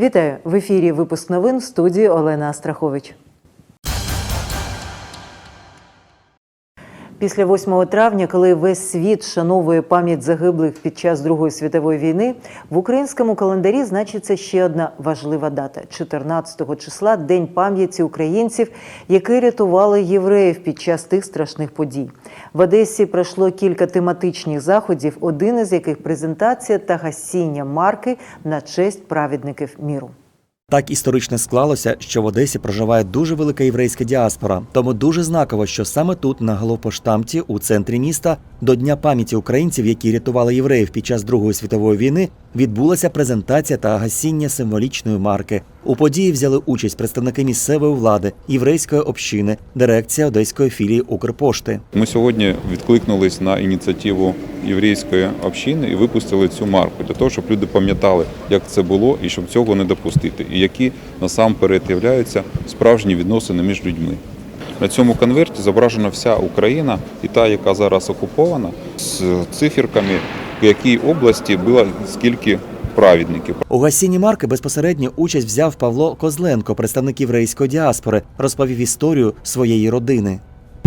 Вітаю в ефірі. Випуск новин в студії Олена Астрахович. Після 8 травня, коли весь світ шановує пам'ять загиблих під час Другої світової війни, в українському календарі значиться ще одна важлива дата 14 числа День пам'яті українців, які рятували євреїв під час тих страшних подій. В Одесі пройшло кілька тематичних заходів, один із яких презентація та гасіння марки на честь праведників міру. Так історично склалося, що в Одесі проживає дуже велика єврейська діаспора. Тому дуже знаково, що саме тут, на головпоштамті, у центрі міста, до Дня пам'яті українців, які рятували євреїв під час Другої світової війни, відбулася презентація та гасіння символічної марки. У події взяли участь представники місцевої влади, єврейської общини, дирекція одеської філії Укрпошти. Ми сьогодні відкликнулись на ініціативу єврейської общини і випустили цю марку для того, щоб люди пам'ятали, як це було, і щоб цього не допустити, і які насамперед являються справжні відносини між людьми. На цьому конверті зображена вся Україна і та, яка зараз окупована, з циферками, в якій області було скільки праведників. У гасінні марки безпосередньо участь взяв Павло Козленко, представник єврейської діаспори, розповів історію своєї родини.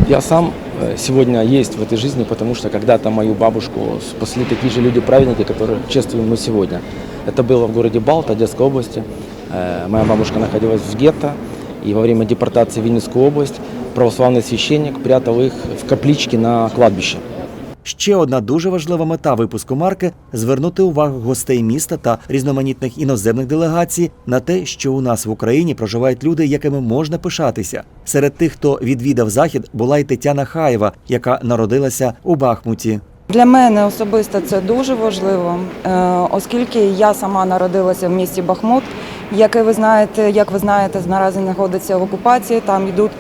Я сам э, сегодня есть в этой жизни, потому что когда-то мою бабушку спасли такие же люди-праведники, которых чествуем мы сегодня. Это было в городе Балта, Одесской области. Э, Моя бабушка находилась в гетто, и во время депортации в Винницкую область православный священник прятал их в капличке на кладбище. Ще одна дуже важлива мета випуску марки звернути увагу гостей міста та різноманітних іноземних делегацій на те, що у нас в Україні проживають люди, якими можна пишатися. Серед тих, хто відвідав захід, була й Тетяна Хаєва, яка народилася у Бахмуті. Для мене особисто це дуже важливо, е, оскільки я сама народилася в місті Бахмут, яке ви знаєте, як ви знаєте, наразі знаходиться в окупації. Там йдуть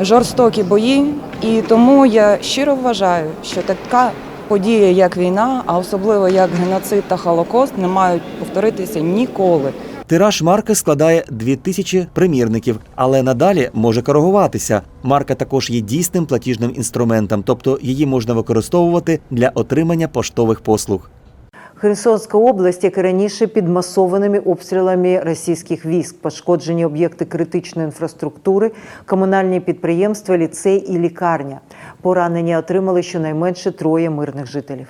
жорстокі бої, і тому я щиро вважаю, що така подія, як війна, а особливо як геноцид та Холокост, не мають повторитися ніколи. Тираж марки складає 2000 примірників, але надалі може коригуватися. Марка також є дійсним платіжним інструментом, тобто її можна використовувати для отримання поштових послуг. Херсонська область, як і раніше, під масованими обстрілами російських військ, пошкоджені об'єкти критичної інфраструктури, комунальні підприємства, ліцей і лікарня. Поранення отримали щонайменше троє мирних жителів.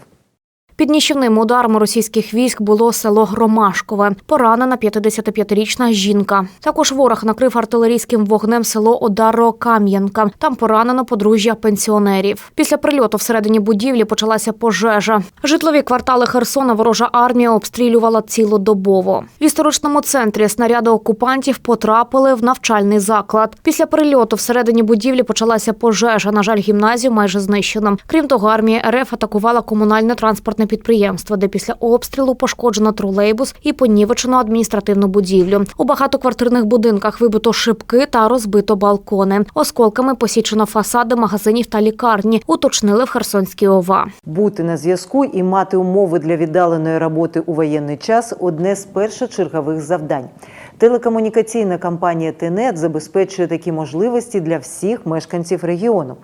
Під ніщівним ударами російських військ було село Громашкове. Поранена 55-річна жінка. Також ворог накрив артилерійським вогнем село Одаро-Кам'янка. Там поранено подружжя пенсіонерів. Після прильоту всередині будівлі почалася пожежа. Житлові квартали Херсона ворожа армія обстрілювала цілодобово. В історичному центрі снаряди окупантів потрапили в навчальний заклад. Після прильоту всередині будівлі почалася пожежа. На жаль, гімназію майже знищено. Крім того, армія РФ атакувала комунальне транспортне підприємство, де після обстрілу пошкоджено тролейбус і понівечено адміністративну будівлю. У багатоквартирних будинках вибито шибки та розбито балкони. Осколками посічено фасади магазинів та лікарні. Уточнили в Херсонській ОВА. Бути на зв'язку і мати умови для віддаленої роботи у воєнний час одне з першочергових завдань. Телекомунікаційна компанія ТЕНЕТ забезпечує такі можливості для всіх мешканців регіону.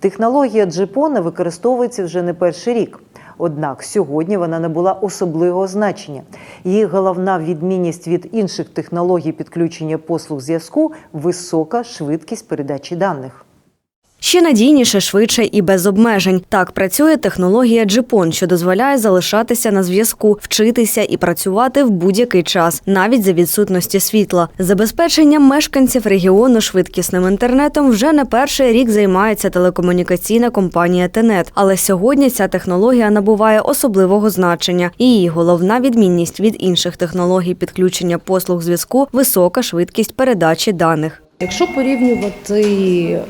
Технологія Джипона використовується вже не перший рік. Однак сьогодні вона набула особливого значення. Її головна відмінність від інших технологій підключення послуг зв'язку висока швидкість передачі даних. Ще надійніше, швидше і без обмежень. Так працює технологія Джипон, що дозволяє залишатися на зв'язку, вчитися і працювати в будь-який час, навіть за відсутності світла. Забезпеченням мешканців регіону швидкісним інтернетом вже не перший рік займається телекомунікаційна компанія Тенет. Але сьогодні ця технологія набуває особливого значення. Її головна відмінність від інших технологій підключення послуг зв'язку висока швидкість передачі даних. Якщо порівнювати е,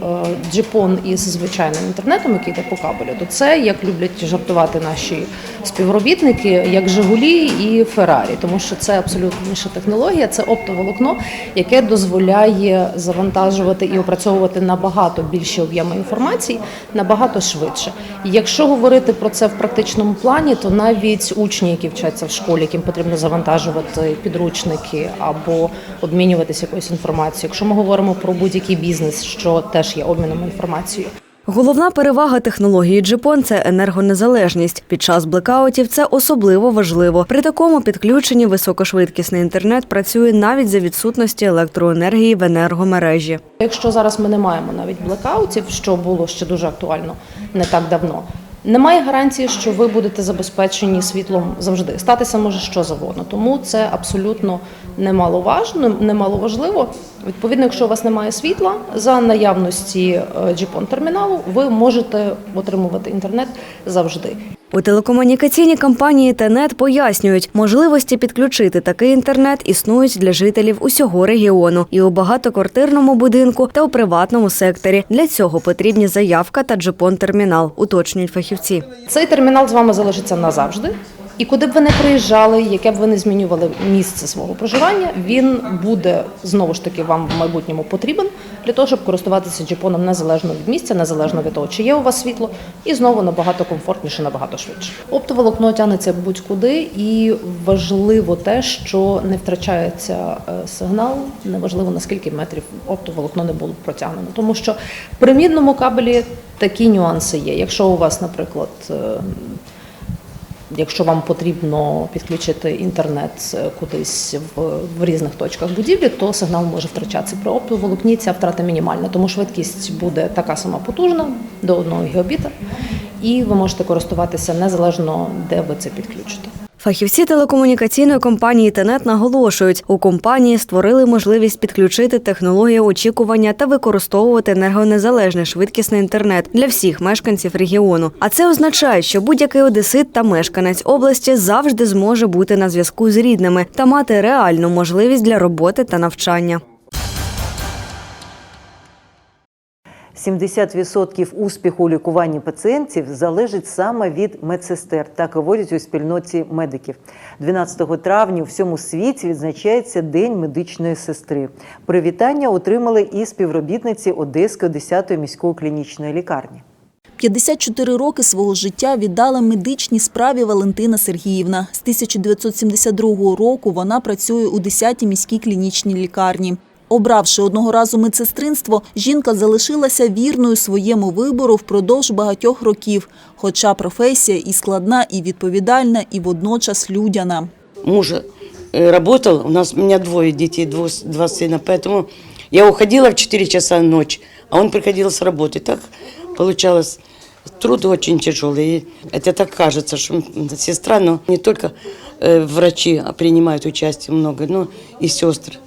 джипон із звичайним інтернетом, який йде по кабелю, то це як люблять жартувати наші співробітники, як Жигулі і Феррарі, тому що це абсолютно інша технологія. Це оптоволокно, яке дозволяє завантажувати і опрацьовувати набагато більші об'єми інформації набагато швидше. Якщо говорити про це в практичному плані, то навіть учні, які вчаться в школі, яким потрібно завантажувати підручники або обмінюватися якоюсь інформацією. Якщо ми говоримо про будь-який бізнес, що теж є обміном інформацією. Головна перевага технології Джипон це енергонезалежність. Під час блекаутів це особливо важливо. При такому підключенні високошвидкісний інтернет працює навіть за відсутності електроенергії в енергомережі. Якщо зараз ми не маємо навіть блекаутів, що було ще дуже актуально не так давно. Немає гарантії, що ви будете забезпечені світлом завжди. Статися може що завгодно. Тому це абсолютно немаловажно, немаловажливо. Відповідно, якщо у вас немає світла, за наявності GPON терміналу ви можете отримувати інтернет завжди. У телекомунікаційній компанії Тенет пояснюють, можливості підключити такий інтернет існують для жителів усього регіону і у багатоквартирному будинку та у приватному секторі. Для цього потрібні заявка та джипон термінал, уточнюють фахівці. Цей термінал з вами залишиться назавжди. І куди б ви не приїжджали, яке б ви не змінювали місце свого проживання, він буде знову ж таки вам в майбутньому потрібен для того, щоб користуватися джипоном незалежно від місця, незалежно від того, чи є у вас світло, і знову набагато комфортніше, набагато швидше. Оптоволокно тягнеться будь-куди, і важливо те, що не втрачається е, сигнал, неважливо наскільки метрів оптоволокно не було протягнено, тому що при мідному кабелі такі нюанси є. Якщо у вас, наприклад, е, Якщо вам потрібно підключити інтернет е, кудись в, в різних точках будівлі, то сигнал може втрачатися. При оптоволокні ця втрата мінімальна, тому швидкість буде така сама потужна до 1 гігабіта, і ви можете користуватися незалежно, де ви це підключите. Фахівці телекомунікаційної компанії Тенет наголошують, у компанії створили можливість підключити технологію очікування та використовувати енергонезалежний швидкісний інтернет для всіх мешканців регіону. А це означає, що будь-який одесит та мешканець області завжди зможе бути на зв'язку з рідними та мати реальну можливість для роботи та навчання. 70% успіху у лікуванні пацієнтів залежить саме від медсестер, так говорять у спільноті медиків. 12 травня у всьому світі відзначається День медичної сестри. Привітання отримали і співробітниці Одеської 10-ї міської клінічної лікарні. 54 роки свого життя віддала медичній справі Валентина Сергіївна. З 1972 року вона працює у 10-й міській клінічній лікарні. Обравши одного разу медсестринство, жінка залишилася вірною своєму вибору впродовж багатьох років, хоча професія і складна, і відповідальна, і водночас людяна. Муж э, работал, у нас у меня двое детей, два, два сына, поэтому я уходила в 4 часа ночи, а он приходил с работы. Так получалось, труд очень тяжелый. И это так кажется, что м, сестра, но не только э, врачи а принимают участие много, но и сестры.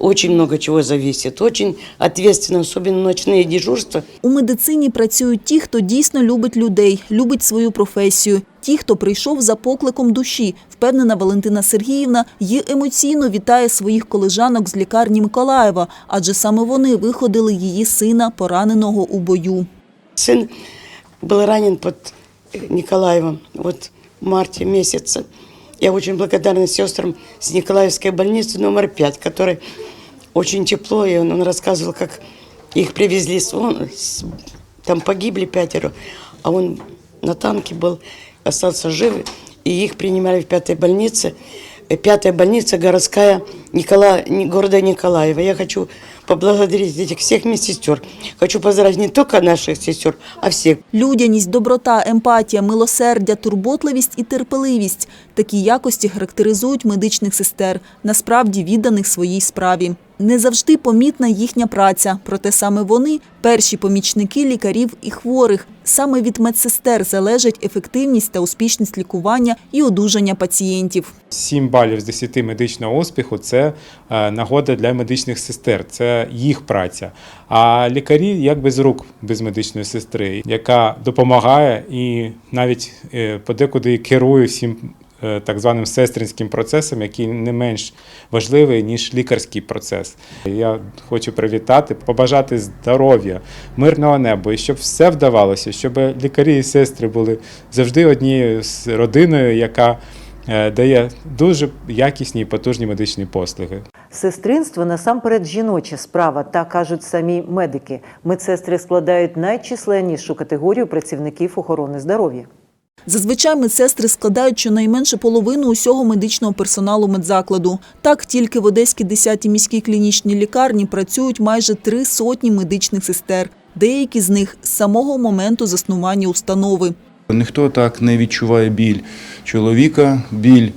Очень много чего зависит, очень ответственно, особенно ночные дежурства. У медицині працюють ті, хто дійсно любить людей, любить свою професію. Ті, хто прийшов за покликом душі, впевнена Валентина Сергіївна, і емоційно вітає своїх колежанок з лікарні Миколаєва, адже саме вони виходили її сина, пораненого у бою. Сын был ранен под э, Николаевым вот в марте месяце. Я очень благодарна сестрам с Николаевской больницы номер 5, который очень тепло, и он, он рассказывал, как их привезли, с, он, с- там погибли пятеро, а он на танке был, остался жив, и их принимали в пятой больнице. Э, Пятая больница городская Никола... Города Николаева. Я хочу поблагодарить этих всех медсестер. Хочу поздравить не только наших сестер, а всех. Людяність, доброта, емпатія, милосердя, турботливість і терпеливість – такі якості характеризують медичних сестер, насправді відданих своїй справі. Не завжди помітна їхня праця, проте саме вони – перші помічники лікарів і хворих. Саме від медсестер залежить ефективність та успішність лікування і одужання пацієнтів. 7 балів з 10 медичного успіху це е, нагода для медичних сестер, це їх праця. А лікарі як без рук без медичної сестри, яка допомагає і навіть е, подекуди керує всім так званим сестринським процесом, який не менш важливий, ніж лікарський процес. Я хочу привітати, побажати здоров'я, мирного неба і щоб все вдавалося, щоб лікарі і сестри були завжди однією з родиною, яка е, дає дуже якісні і потужні медичні послуги. Сестринство насамперед жіноча справа, так кажуть самі медики. Медсестри складають найчисленнішу категорію працівників охорони здоров'я. Зазвичай медсестри складають щонайменше половину усього медичного персоналу медзакладу. Так, тільки в Одеській 10-й міській клінічній лікарні працюють майже три сотні медичних сестер. Деякі з них з самого моменту заснування установи. Ніхто так не відчуває біль чоловіка, біль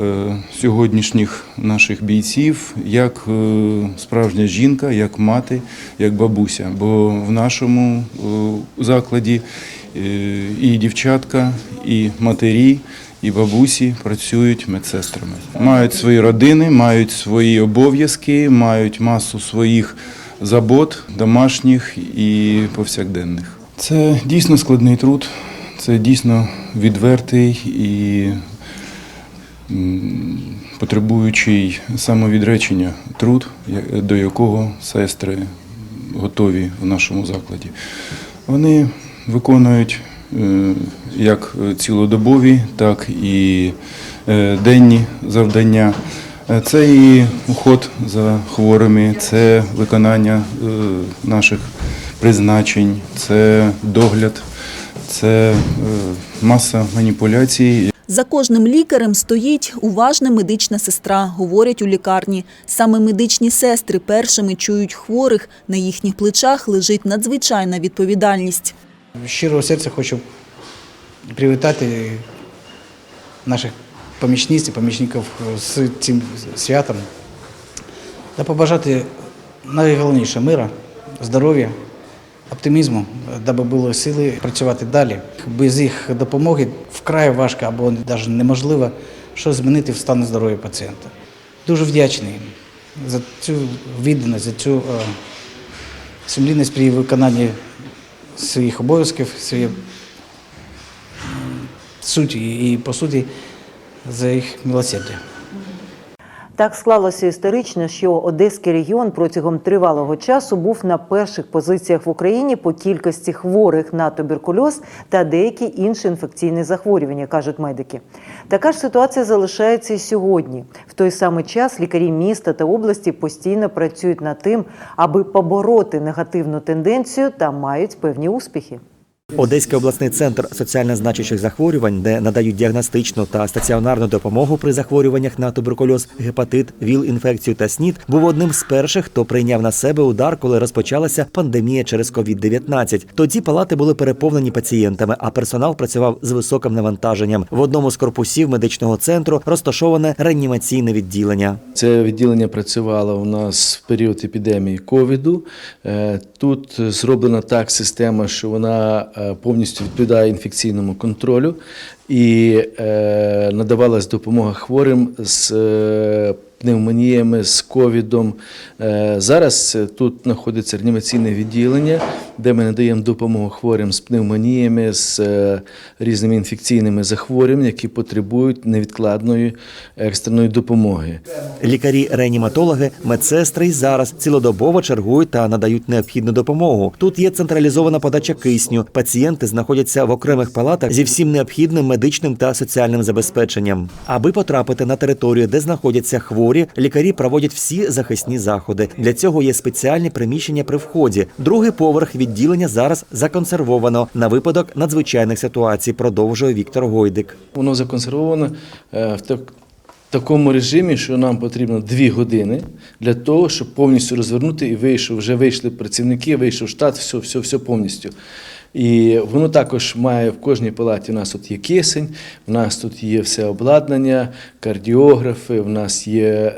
е, сьогоднішніх наших бійців, як е, справжня жінка, як мати, як бабуся. Бо в нашому е, закладі і дівчатка, і матері, і бабусі працюють медсестрами. Мають свої родини, мають свої обов'язки, мають масу своїх забот, домашніх і повсякденних. Це дійсно складний труд, це дійсно відвертий і потребуючий самовідречення труд, до якого сестри готові в нашому закладі. Вони виконують е, як цілодобові, так і е, денні завдання. Е, Це і уход за хворими, це виконання наших призначень, це догляд, це маса маніпуляцій. За кожним лікарем стоїть уважна медична сестра, говорять у лікарні. Саме медичні сестри першими чують хворих. На їхніх плечах лежить надзвичайна відповідальність. Щирого серця хочу привітати наших помічниць і помічників з цим святом та побажати найголовніше мира, здоров'я, оптимізму, даби було сили працювати далі. Без їх допомоги вкрай важко або навіть неможливо що змінити в стані здоров'я пацієнта. Дуже вдячний їм за цю відданість, за цю е, сумлінність при виконанні своїх обов'язків, своєї суті і по суті за їх милосердя. Так склалося історично, що Одеський регіон протягом тривалого часу був на перших позиціях в Україні по кількості хворих на туберкульоз та деякі інші інфекційні захворювання, кажуть медики. Така ж ситуація залишається і сьогодні. В той самий час лікарі міста та області постійно працюють над тим, аби побороти негативну тенденцію та мають певні успіхи. Одеський обласний центр соціально значущих захворювань, де надають діагностичну та стаціонарну допомогу при захворюваннях на туберкульоз, гепатит, ВІЛ-інфекцію та СНІД, був одним з перших, хто прийняв на себе удар, коли розпочалася пандемія через COVID-19. Тоді палати були переповнені пацієнтами, а персонал працював з високим навантаженням. В одному з корпусів медичного центру розташоване реанімаційне відділення. Це відділення працювало у нас в період епідемії ковіду. Е, Тут зроблена так система, що вона повністю відповідає інфекційному контролю. І е, надавалась допомога хворим з е, пневмоніями, з ковідом. Е, Зараз е, тут знаходиться реанімаційне відділення, де ми надаємо допомогу хворим з пневмоніями, з е, різними інфекційними захворюваннями, які потребують невідкладної екстреної допомоги. Лікарі-реаніматологи, медсестри й зараз цілодобово чергують та надають необхідну допомогу. Тут є централізована подача кисню. Пацієнти знаходяться в окремих палатах зі всім необхідним медичним та соціальним забезпеченням. Аби потрапити на територію, де знаходяться хворі, лікарі проводять всі захисні заходи. Для цього є спеціальні приміщення при вході. Другий поверх відділення зараз законсервовано на випадок надзвичайних ситуацій. Продовжує Віктор Гойдик. Воно законсервовано е, в такому режимі, що нам потрібно дві години для того, щоб повністю розвернути і вийшов. Вже вийшли працівники, вийшов штат, все, все, все повністю. І воно також має в кожній палаті. У нас тут є кисень, в нас тут є все обладнання, кардіографи, в нас є.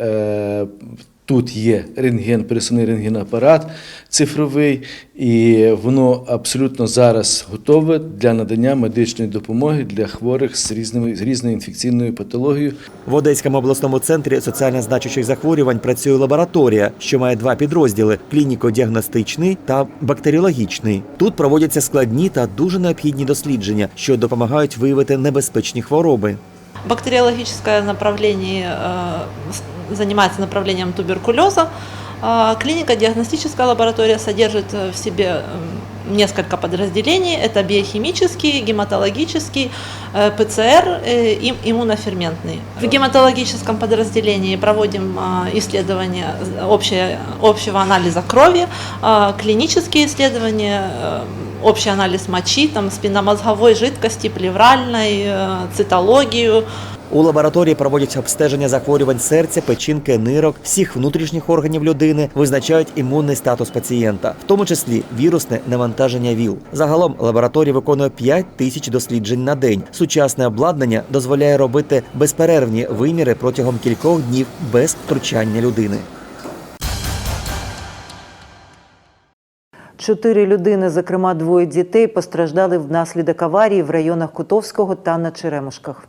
Е, Тут є рентген, пересувний рентгенапарат цифровий, і воно абсолютно зараз готове для надання медичної допомоги для хворих з різними з різною інфекційною патологією. В Одеському обласному центрі соціально значущих захворювань працює лабораторія, що має два підрозділи: клініко-діагностичний та бактеріологічний. Тут проводяться складні та дуже необхідні дослідження, що допомагають виявити небезпечні хвороби. Бактериологическое направление э, с- занимается направлением туберкулеза. А Клинико-диагностическая лаборатория содержит э, в себе несколько подразделений. Это биохимический, гематологический, э, ПЦР э, и иммуноферментный. В гематологическом подразделении проводим э, исследования общего анализа крови, э, клинические исследования, общий анализ мочи, там, спинномозговой жидкости, плевральной, э, цитологию. У лабораторії проводять обстеження захворювань серця, печінки, нирок, всіх внутрішніх органів людини, визначають імунний статус пацієнта, в тому числі вірусне навантаження ВІЛ. Загалом лабораторія виконує 5 тисяч досліджень на день. Сучасне обладнання дозволяє робити безперервні виміри протягом кількох днів без втручання людини. Чотири людини, зокрема двоє дітей, постраждали внаслідок аварії в районах Кутовського та на Черемушках.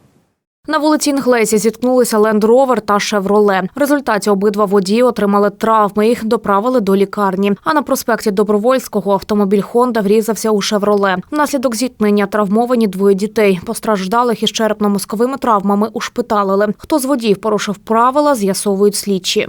На вулиці Інглезі зіткнулися Ленд Ровер та Шевроле. В результаті обидва водії отримали травми. Їх доправили до лікарні. А на проспекті Добровольського автомобіль Хонда врізався у Шевроле. Внаслідок зіткнення травмовані двоє дітей. Постраждалих із черепно-мозковими травмами ушпиталили. Хто з водіїв порушив правила, з'ясовують слідчі.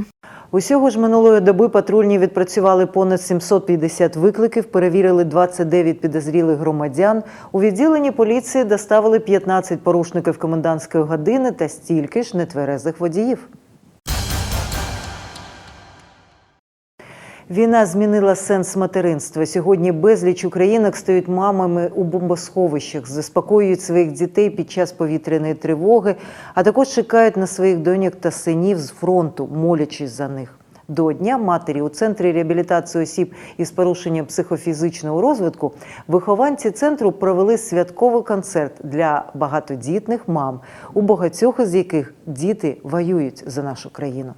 Усього ж минулої доби патрульні відпрацювали понад 750 викликів, перевірили 29 підозрілих громадян. У відділенні поліції доставили 15 порушників комендантської години та стільки ж нетверезих водіїв. Війна змінила сенс материнства. Сьогодні безліч українок стають мамами у бомбосховищах, заспокоюють своїх дітей під час повітряної тривоги, а також чекають на своїх доньок та синів з фронту, молячись за них. До Дня матері у центрі реабілітації осіб із порушенням психофізичного розвитку вихованці центру провели святковий концерт для багатодітних мам, у багатьох із яких діти воюють за нашу країну.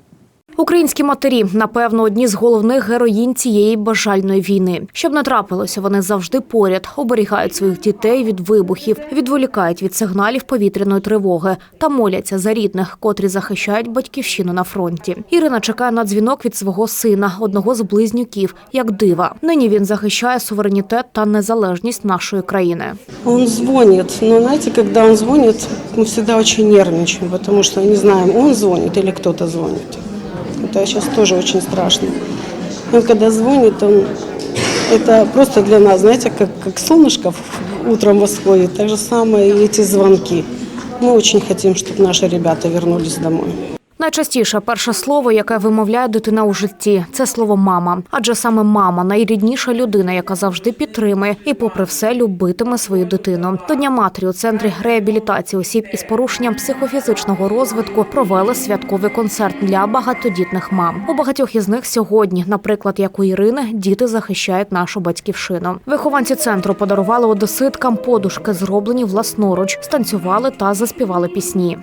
Українські матері, напевно, одні з головних героїнь цієї бажальної війни. Щоб не трапилося, вони завжди поряд, оберігають своїх дітей від вибухів, відволікають від сигналів повітряної тривоги та моляться за рідних, котрі захищають батьківщину на фронті. Ірина чекає на дзвінок від свого сина, одного з близнюків, як дива. Нині він захищає суверенітет та незалежність нашої країни. Он звонит, но знаете, когда он звонит, мы всегда очень нервничаем, потому что не знаем, он звонит или кто-то звонит. Это сейчас тоже очень страшно. Он когда звонит, он это просто для нас, знаете, как, как солнышко в- утром восходит, так же самое и эти звонки. Мы очень хотим, чтобы наши ребята вернулись домой. Найчастіше перше слово, яке вимовляє дитина у житті, це слово мама. Адже саме мама найрідніша людина, яка завжди підтримує і, попри все, любитиме свою дитину. До Дня матері у центрі реабілітації осіб із порушенням психофізичного розвитку провели святковий концерт для багатодітних мам. У багатьох із них сьогодні, наприклад, як у Ірини, діти захищають нашу батьківщину. Вихованці центру подарували одеситкам подушки, зроблені власноруч, станцювали та заспівали пісні.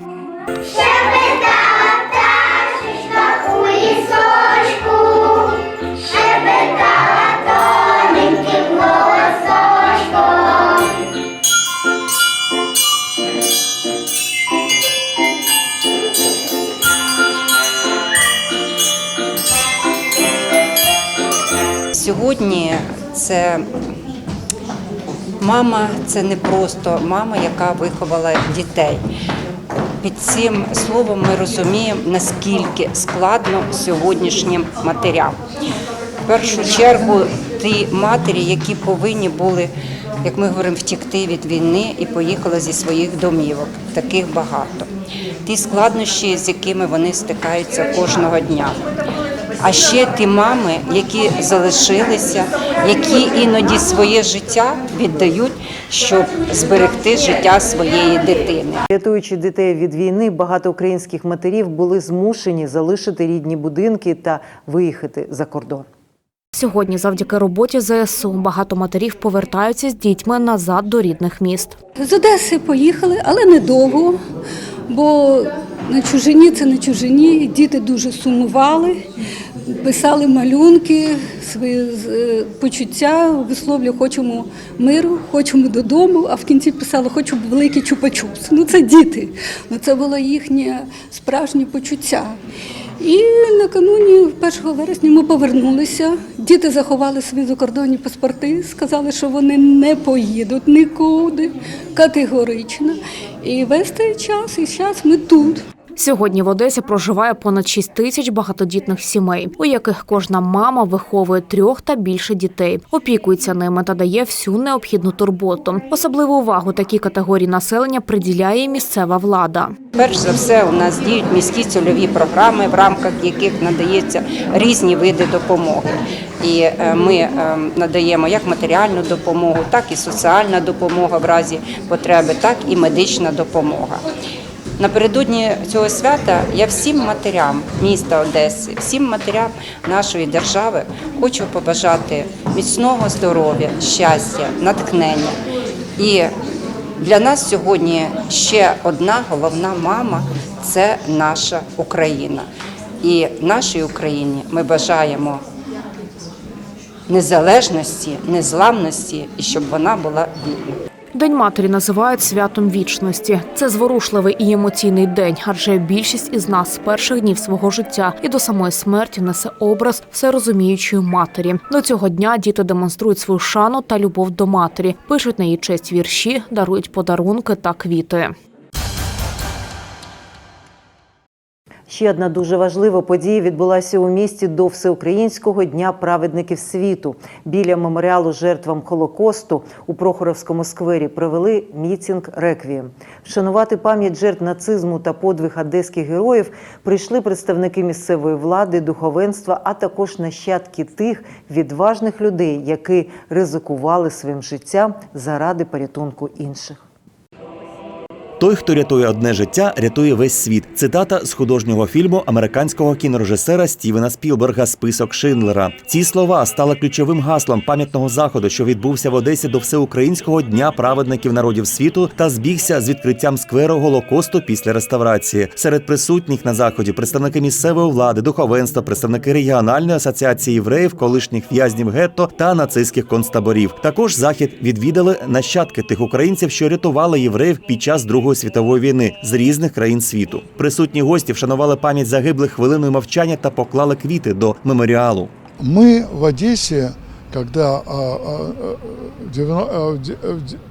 Сьогодні це мама, це не просто мама, яка виховала дітей. Під цим словом ми розуміємо, наскільки складно сьогоднішнім матерям. В першу чергу ті матері, які повинні були, як ми говоримо, втікти від війни і поїхали зі своїх домівок. Таких багато. Ті складнощі, з якими вони стикаються кожного дня. А ще ті мами, які залишилися, які іноді своє життя віддають, щоб зберегти життя своєї дитини. Рятуючи дітей від війни, багато українських матерів були змушені залишити рідні будинки та виїхати за кордон. Сьогодні, завдяки роботі ЗСУ, багато матерів повертаються з дітьми назад до рідних міст. З Одеси поїхали, але недовго, бо на чужині це не чужині. Діти дуже сумували, писали малюнки, свої е, почуття, висловлювали, хочемо миру, хочемо додому, а в кінці писали, хочемо великий чупа-чупс. Ну це діти, ну це було їхнє справжнє почуття. І накануні 1 вересня ми повернулися. Діти заховали свої закордонні паспорти, сказали, що вони не поїдуть нікуди, категорично. І весь цей час, і зараз ми тут. Сьогодні в Одесі проживає понад 6 тисяч багатодітних сімей, у яких кожна мама виховує трьох та більше дітей, опікується ними та дає всю необхідну турботу. Особливу увагу такій категорії населення приділяє місцева влада. Перш за все, у нас діють міські цільові програми, в рамках яких надається різні види допомоги. І е, ми е, надаємо як матеріальну допомогу, так і соціальна допомога в разі потреби, так і медична допомога. Напередодні цього свята я всім матерям міста Одеси, всім матерям нашої держави хочу побажати міцного здоров'я, щастя, натхнення. І для нас сьогодні ще одна головна мама це наша Україна. І нашій Україні ми бажаємо незалежності, незламності і щоб вона була вільна. День матері називають святом вічності. Це зворушливий і емоційний день, адже більшість із нас з перших днів свого життя і до самої смерті несе образ всерозуміючої матері. До цього дня діти демонструють свою шану та любов до матері, пишуть на її честь вірші, дарують подарунки та квіти. Ще одна дуже важлива подія відбулася у місті до Всеукраїнського дня праведників світу. Біля меморіалу жертвам Холокосту у Прохоровському сквері провели мітинг реквієм. Вшанувати пам'ять жертв нацизму та подвиг одеських героїв прийшли представники місцевої влади, духовенства, а також нащадки тих відважних людей, які ризикували своїм життям заради порятунку інших. Той, хто рятує одне життя, рятує весь світ. Цитата з художнього фільму американського кінорежисера Стівена Спілберга Список Шиндлера. Ці слова стали ключовим гаслом пам'ятного заходу, що відбувся в Одесі до всеукраїнського дня праведників народів світу та збігся з відкриттям скверу Голокосту після реставрації. Серед присутніх на заході представники місцевої влади, духовенства, представники регіональної асоціації євреїв, колишніх в'язнів гетто та нацистських концтаборів. Також захід відвідали нащадки тих українців, що рятували євреїв під час другої світової війни з різних країн світу. Присутні гості вшанували пам'ять загиблих хвилиною мовчання та поклали квіти до меморіалу. Мы в Одессе, когда а, а, в девяно- а, в де-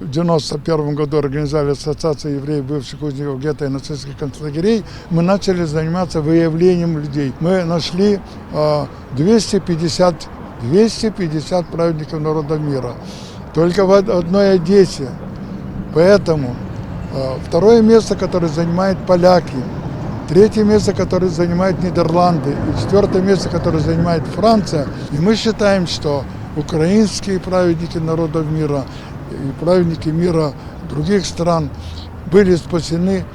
в 91 году организовали Ассоциацию евреев бывших узников гетто и нацистских концлагерей, мы начали заниматься выявлением людей. Мы нашли а, 250, 250 праведников народа мира. Только в од- одной Одессе. Поэтому а, второе место, которое занимают поляки, Третье место, которое занимает Нидерланды, и четвертое место, которое занимает Франция. И мы считаем, что украинские праведники народов мира и праведники мира других стран были спасены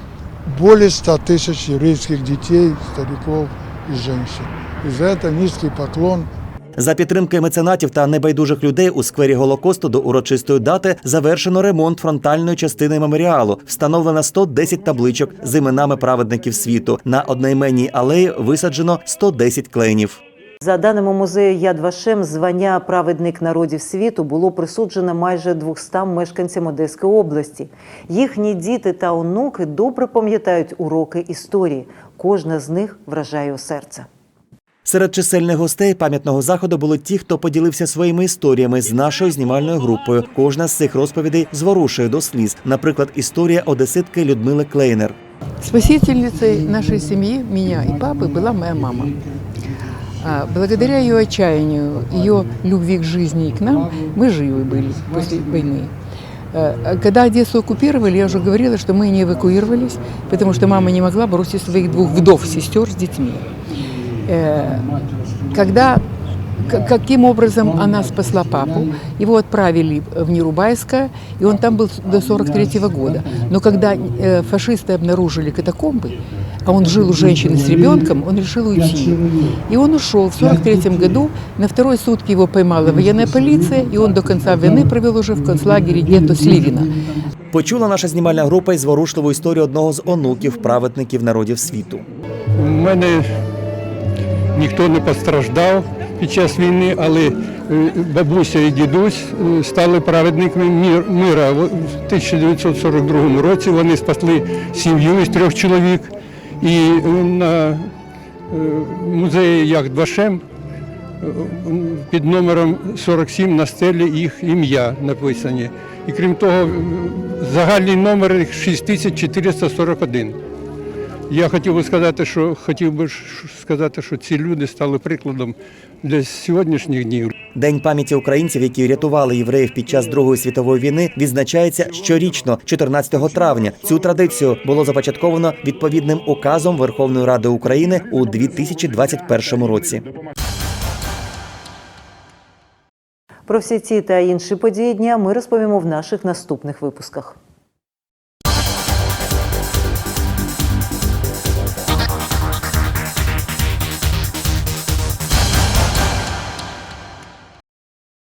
более 100 тысяч еврейских детей, стариков и женщин. И за это низкий поклон За підтримки меценатів та небайдужих людей у сквері Голокосту до урочистої дати завершено ремонт фронтальної частини меморіалу. Встановлено 110 табличок з іменами праведників світу. На одноіменній алеї висаджено 110 кленів. За даними музею Яд Вашем, звання праведник народів світу було присуджено майже 200 мешканцям Одеської області. Їхні діти та онуки добре пам'ятають уроки історії. Кожна з них вражає у серце. Серед чисельних гостей пам'ятного заходу були ті, хто поділився своїми історіями з нашою знімальною групою. Кожна з цих розповідей зворушує до сліз. Наприклад, історія одеситки Людмили Клейнер. Спасительницей нашей семьи, меня и папы, была моя мама. А, Благодаря ее отчаянию, ее любви к жизни и к нам, мы живы были после войны. Э, Когда Одессу оккупировали, я уже говорила, что мы не эвакуировались, потому что мама не могла бросить своих двух вдов, сестер с детьми. Э, Когда к- каким образом она спасла папу. Его отправили в Нерубайское, и он там был до 43 года. Но когда э, фашисты обнаружили катакомбы, а он жил у женщины с ребенком, он решил уйти. И он ушел в 43 году. На второй сутки его поймала военная полиция, и он до конца войны провел уже в концлагере гетто Сливина. Почула наша знімальна група й зворушливу історію одного з онуків праведників народів світу. У мене ніхто не постраждав під час війни, але е, бабуся і дідусь е, стали праведниками мір- мира. В 1942 році вони спасли сім'ю із трьох чоловік. І е, на музеї Яхт Вашем е, під номером 47 на стелі їх ім'я написані. І крім того, загальний номер їх 6441. Я хотів би сказати, що хотів би сказати, що ці люди стали прикладом для сьогоднішніх днів. День пам'яті українців, які рятували євреїв під час Другої світової війни, відзначається щорічно, 14 травня. Цю традицію було започатковано відповідним указом Верховної Ради України у 2021 році. Про всі ці та інші події дня ми розповімо в наших наступних випусках.